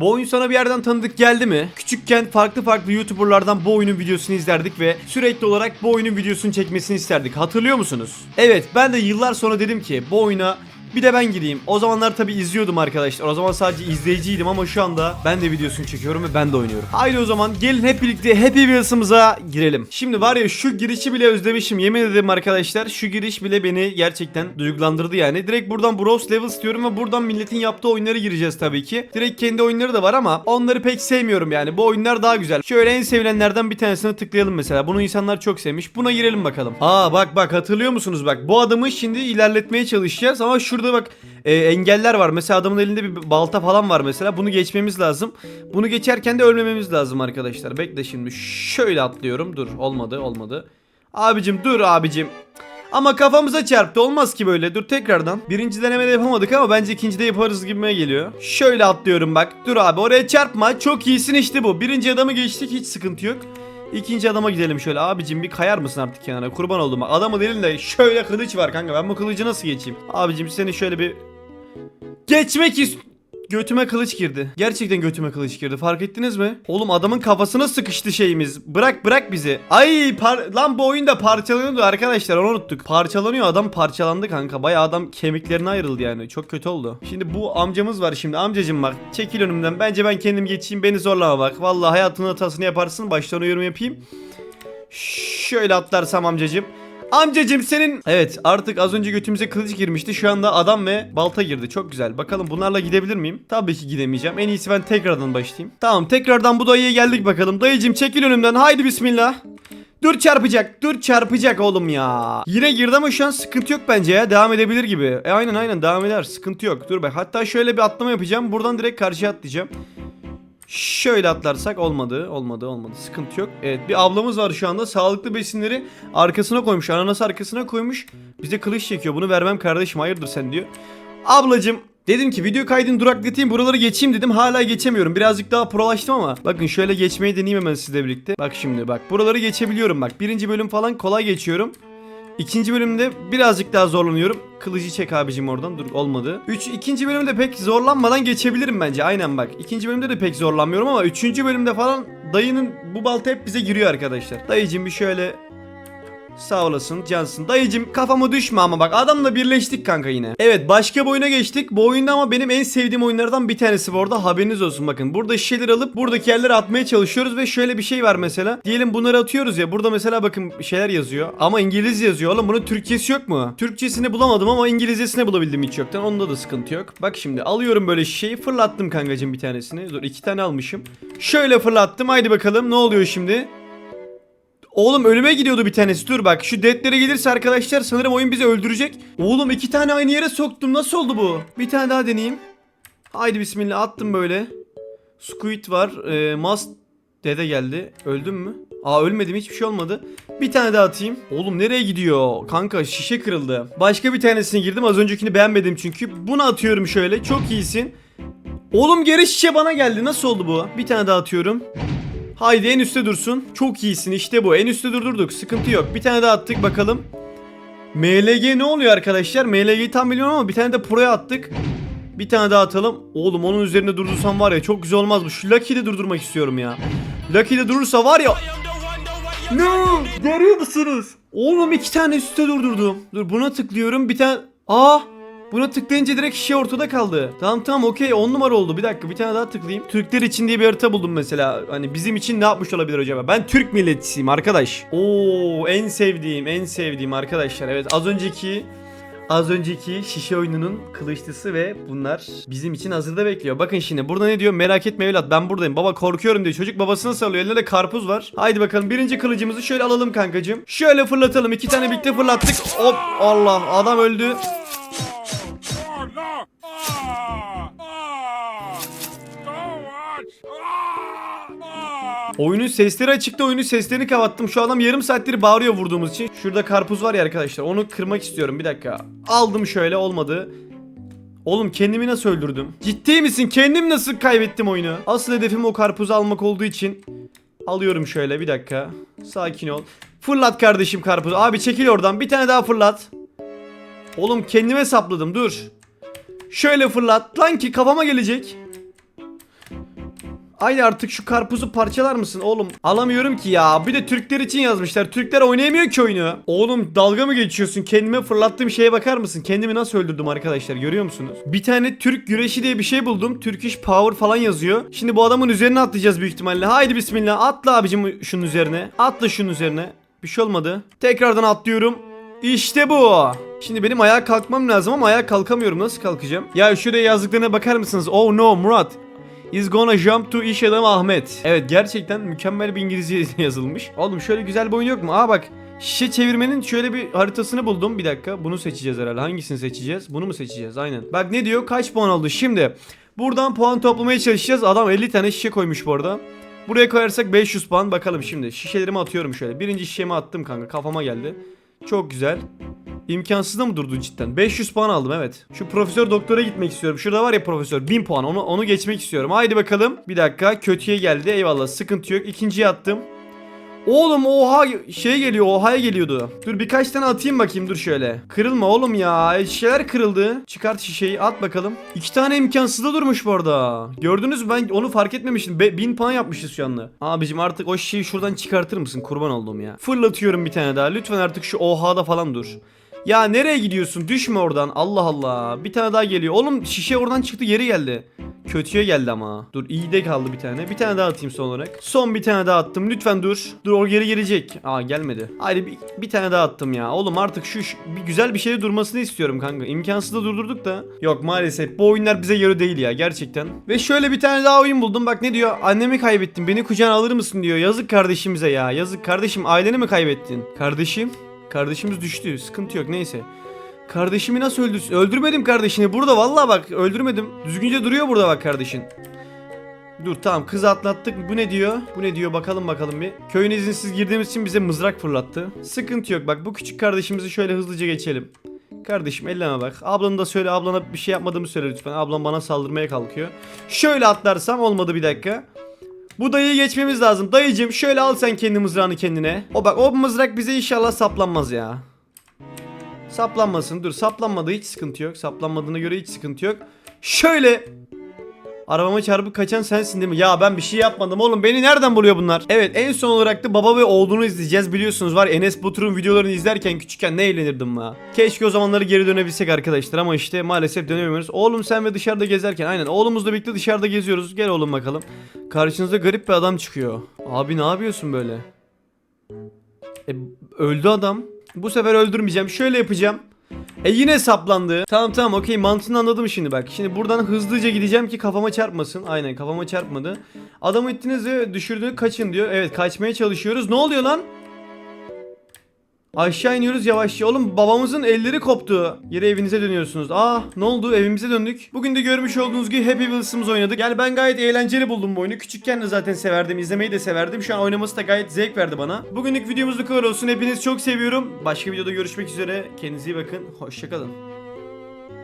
Bu oyun sana bir yerden tanıdık geldi mi? Küçükken farklı farklı YouTuber'lardan bu oyunun videosunu izlerdik ve sürekli olarak bu oyunun videosunu çekmesini isterdik. Hatırlıyor musunuz? Evet ben de yıllar sonra dedim ki bu oyuna bir de ben gireyim. O zamanlar tabi izliyordum arkadaşlar. O zaman sadece izleyiciydim ama şu anda ben de videosunu çekiyorum ve ben de oynuyorum. Haydi o zaman gelin hep birlikte Happy Wheels'ımıza girelim. Şimdi var ya şu girişi bile özlemişim. Yemin ederim arkadaşlar şu giriş bile beni gerçekten duygulandırdı yani. Direkt buradan Bros Levels diyorum ve buradan milletin yaptığı oyunları gireceğiz tabii ki. Direkt kendi oyunları da var ama onları pek sevmiyorum yani. Bu oyunlar daha güzel. Şöyle en sevilenlerden bir tanesine tıklayalım mesela. Bunu insanlar çok sevmiş. Buna girelim bakalım. Aa bak bak hatırlıyor musunuz bak. Bu adamı şimdi ilerletmeye çalışacağız ama şurada bak e, engeller var. Mesela adamın elinde bir balta falan var mesela. Bunu geçmemiz lazım. Bunu geçerken de ölmememiz lazım arkadaşlar. Bekle şimdi. Şöyle atlıyorum. Dur olmadı olmadı. Abicim dur abicim. Ama kafamıza çarptı olmaz ki böyle dur tekrardan Birinci denemede yapamadık ama bence ikincide yaparız gibime geliyor Şöyle atlıyorum bak dur abi oraya çarpma çok iyisin işte bu Birinci adamı geçtik hiç sıkıntı yok İkinci adama gidelim şöyle. Abicim bir kayar mısın artık kenara? Kurban oldum Adamın elinde şöyle kılıç var kanka. Ben bu kılıcı nasıl geçeyim? Abicim seni şöyle bir Geçmek ist Götüme kılıç girdi. Gerçekten götüme kılıç girdi. Fark ettiniz mi? Oğlum adamın kafasına sıkıştı şeyimiz. Bırak bırak bizi. Ay par lan bu oyunda parçalanıyordu arkadaşlar. Onu unuttuk. Parçalanıyor adam parçalandı kanka. Bayağı adam kemiklerine ayrıldı yani. Çok kötü oldu. Şimdi bu amcamız var şimdi. Amcacım bak. Çekil önümden. Bence ben kendim geçeyim. Beni zorlama bak. Vallahi hayatının hatasını yaparsın. Baştan uyarım yapayım. Şöyle atlarsam amcacım. Amcacım senin... Evet artık az önce götümüze kılıç girmişti. Şu anda adam ve balta girdi. Çok güzel. Bakalım bunlarla gidebilir miyim? Tabii ki gidemeyeceğim. En iyisi ben tekrardan başlayayım. Tamam tekrardan bu dayıya geldik bakalım. Dayıcım çekil önümden. Haydi bismillah. Dur çarpacak. Dur çarpacak oğlum ya. Yine girdi ama şu an sıkıntı yok bence ya. Devam edebilir gibi. E aynen aynen devam eder. Sıkıntı yok. Dur be. Hatta şöyle bir atlama yapacağım. Buradan direkt karşıya atlayacağım. Şöyle atlarsak olmadı. Olmadı olmadı. Sıkıntı yok. Evet bir ablamız var şu anda. Sağlıklı besinleri arkasına koymuş. Ananas arkasına koymuş. Bize kılıç çekiyor. Bunu vermem kardeşim. Hayırdır sen diyor. Ablacım Dedim ki video kaydını duraklatayım buraları geçeyim dedim hala geçemiyorum birazcık daha prolaştım ama Bakın şöyle geçmeyi deneyeyim hemen sizle birlikte Bak şimdi bak buraları geçebiliyorum bak birinci bölüm falan kolay geçiyorum İkinci bölümde birazcık daha zorlanıyorum. Kılıcı çek abicim oradan. Dur olmadı. Üç, ikinci bölümde pek zorlanmadan geçebilirim bence. Aynen bak. İkinci bölümde de pek zorlanmıyorum ama üçüncü bölümde falan dayının bu balta hep bize giriyor arkadaşlar. Dayıcım bir şöyle Sağ olasın cansın. Dayıcım kafama düşme ama bak adamla birleştik kanka yine. Evet başka bir oyuna geçtik. Bu oyunda ama benim en sevdiğim oyunlardan bir tanesi bu arada haberiniz olsun bakın. Burada şişeleri alıp buradaki yerlere atmaya çalışıyoruz ve şöyle bir şey var mesela. Diyelim bunları atıyoruz ya burada mesela bakın şeyler yazıyor. Ama İngilizce yazıyor oğlum bunun Türkçesi yok mu? Türkçesini bulamadım ama İngilizcesini bulabildim hiç yoktan. Onda da sıkıntı yok. Bak şimdi alıyorum böyle şişeyi fırlattım kankacım bir tanesini. Dur iki tane almışım. Şöyle fırlattım haydi bakalım ne oluyor şimdi? Oğlum ölüme gidiyordu bir tanesi. Dur bak şu deadlere gelirse arkadaşlar sanırım oyun bizi öldürecek. Oğlum iki tane aynı yere soktum. Nasıl oldu bu? Bir tane daha deneyeyim. Haydi bismillah attım böyle. Squid var. E, Must dede geldi. Öldüm mü? Aa ölmedim hiçbir şey olmadı. Bir tane daha atayım. Oğlum nereye gidiyor? Kanka şişe kırıldı. Başka bir tanesine girdim. Az öncekini beğenmedim çünkü. Bunu atıyorum şöyle. Çok iyisin. Oğlum geri şişe bana geldi. Nasıl oldu bu? Bir tane daha atıyorum. Haydi en üstte dursun. Çok iyisin işte bu. En üstte durdurduk. Sıkıntı yok. Bir tane daha attık bakalım. MLG ne oluyor arkadaşlar? MLG'yi tam biliyorum ama bir tane de Pro'ya attık. Bir tane daha atalım. Oğlum onun üzerinde durdursam var ya çok güzel olmaz mı? Şu Lucky'de durdurmak istiyorum ya. Lucky'de durursa var ya... Ne? Görüyor musunuz? Oğlum iki tane üstte durdurdum. Dur buna tıklıyorum bir tane... Aa! Buna tıklayınca direkt şişe ortada kaldı. Tamam tamam okey 10 numara oldu. Bir dakika bir tane daha tıklayayım. Türkler için diye bir harita buldum mesela. Hani bizim için ne yapmış olabilir acaba? Ben Türk milletçisiyim arkadaş. Oo en sevdiğim en sevdiğim arkadaşlar. Evet az önceki Az önceki şişe oyununun kılıçlısı ve bunlar bizim için hazırda bekliyor. Bakın şimdi burada ne diyor? Merak etme evlat ben buradayım. Baba korkuyorum diyor. Çocuk babasına sarılıyor. Elinde de karpuz var. Haydi bakalım birinci kılıcımızı şöyle alalım kankacığım. Şöyle fırlatalım. iki tane birlikte fırlattık. Hop Allah adam öldü. Oyunun sesleri açıkta oyunun seslerini kapattım. Şu adam yarım saattir bağırıyor vurduğumuz için. Şurada karpuz var ya arkadaşlar. Onu kırmak istiyorum. Bir dakika. Aldım şöyle olmadı. Oğlum kendimi nasıl öldürdüm? Ciddi misin? Kendim nasıl kaybettim oyunu? Asıl hedefim o karpuzu almak olduğu için alıyorum şöyle bir dakika. Sakin ol. Fırlat kardeşim karpuzu. Abi çekil oradan. Bir tane daha fırlat. Oğlum kendime sapladım. Dur. Şöyle fırlat. Lan ki kafama gelecek. Haydi artık şu karpuzu parçalar mısın oğlum? Alamıyorum ki ya. Bir de Türkler için yazmışlar. Türkler oynayamıyor ki oyunu. Oğlum dalga mı geçiyorsun? Kendime fırlattığım şeye bakar mısın? Kendimi nasıl öldürdüm arkadaşlar görüyor musunuz? Bir tane Türk güreşi diye bir şey buldum. Turkish Power falan yazıyor. Şimdi bu adamın üzerine atlayacağız büyük ihtimalle. Haydi bismillah. Atla abicim şunun üzerine. Atla şunun üzerine. Bir şey olmadı. Tekrardan atlıyorum. İşte bu. Şimdi benim ayağa kalkmam lazım ama ayağa kalkamıyorum. Nasıl kalkacağım? Ya şuraya yazdıklarına bakar mısınız? Oh no Murat. Is gonna jump to iş adamı Ahmet. Evet gerçekten mükemmel bir İngilizce yazılmış. Oğlum şöyle güzel bir oyun yok mu? Aa bak. Şişe çevirmenin şöyle bir haritasını buldum. Bir dakika. Bunu seçeceğiz herhalde. Hangisini seçeceğiz? Bunu mu seçeceğiz? Aynen. Bak ne diyor? Kaç puan oldu? Şimdi buradan puan toplamaya çalışacağız. Adam 50 tane şişe koymuş bu arada. Buraya koyarsak 500 puan. Bakalım şimdi. Şişelerimi atıyorum şöyle. Birinci şişemi attım kanka. Kafama geldi. Çok güzel. İmkansız da mı durdu cidden? 500 puan aldım evet. Şu profesör doktora gitmek istiyorum. Şurada var ya profesör 1000 puan onu onu geçmek istiyorum. Haydi bakalım. Bir dakika kötüye geldi. Eyvallah sıkıntı yok. İkinciye attım. Oğlum oha şey geliyor oha'ya geliyordu. Dur birkaç tane atayım bakayım dur şöyle. Kırılma oğlum ya. Şişeler kırıldı. Çıkart şişeyi at bakalım. İki tane imkansızda durmuş bu arada. Gördünüz mü ben onu fark etmemiştim. Be, bin puan yapmışız şu anda. Abicim artık o şişeyi şuradan çıkartır mısın? Kurban oldum ya. Fırlatıyorum bir tane daha. Lütfen artık şu oha'da falan dur. Ya nereye gidiyorsun? Düşme oradan. Allah Allah. Bir tane daha geliyor. Oğlum şişe oradan çıktı geri geldi. Kötüye geldi ama. Dur iyi de kaldı bir tane. Bir tane daha atayım son olarak. Son bir tane daha attım. Lütfen dur. Dur o geri gelecek. Aa gelmedi. Haydi bir, bir tane daha attım ya. Oğlum artık şu, bir güzel bir şey durmasını istiyorum kanka. İmkansız da durdurduk da. Yok maalesef bu oyunlar bize yarı değil ya gerçekten. Ve şöyle bir tane daha oyun buldum. Bak ne diyor? Annemi kaybettim. Beni kucağına alır mısın diyor. Yazık kardeşimize ya. Yazık kardeşim aileni mi kaybettin? Kardeşim. Kardeşimiz düştü. Sıkıntı yok neyse. Kardeşimi nasıl öldürsün? Öldürmedim kardeşini. Burada vallahi bak öldürmedim. Düzgünce duruyor burada bak kardeşin. Dur tamam kız atlattık. Bu ne diyor? Bu ne diyor bakalım bakalım bir. Köyün izinsiz girdiğimiz için bize mızrak fırlattı. Sıkıntı yok bak bu küçük kardeşimizi şöyle hızlıca geçelim. Kardeşim elleme bak. Ablanı da söyle ablana bir şey yapmadığımı söyle lütfen. Ablam bana saldırmaya kalkıyor. Şöyle atlarsam olmadı bir dakika. Bu dayıyı geçmemiz lazım. Dayıcım şöyle al sen kendi mızrağını kendine. O bak o mızrak bize inşallah saplanmaz ya. Saplanmasın. Dur saplanmadığı hiç sıkıntı yok. Saplanmadığına göre hiç sıkıntı yok. Şöyle Arabama çarpıp kaçan sensin değil mi? Ya ben bir şey yapmadım oğlum. Beni nereden buluyor bunlar? Evet en son olarak da baba ve oğlunu izleyeceğiz. Biliyorsunuz var Enes Batur'un videolarını izlerken küçükken ne eğlenirdim ya. Keşke o zamanları geri dönebilsek arkadaşlar ama işte maalesef dönemiyoruz. Oğlum sen ve dışarıda gezerken aynen oğlumuzla birlikte dışarıda geziyoruz. Gel oğlum bakalım. Karşınızda garip bir adam çıkıyor. Abi ne yapıyorsun böyle? E, öldü adam. Bu sefer öldürmeyeceğim. Şöyle yapacağım. E yine saplandı. Tamam tamam okey mantığını anladım şimdi bak. Şimdi buradan hızlıca gideceğim ki kafama çarpmasın. Aynen kafama çarpmadı. Adamı ittiniz ve düşürdüğünü kaçın diyor. Evet kaçmaya çalışıyoruz. Ne oluyor lan? Aşağı iniyoruz yavaşça. Oğlum babamızın elleri koptu. Yere evinize dönüyorsunuz. Ah ne oldu evimize döndük. Bugün de görmüş olduğunuz gibi Happy Wheels'ımız oynadık. Yani ben gayet eğlenceli buldum bu oyunu. Küçükken de zaten severdim. izlemeyi de severdim. Şu an oynaması da gayet zevk verdi bana. Bugünlük videomuz bu kadar olsun. Hepinizi çok seviyorum. Başka videoda görüşmek üzere. Kendinize iyi bakın. Hoşçakalın.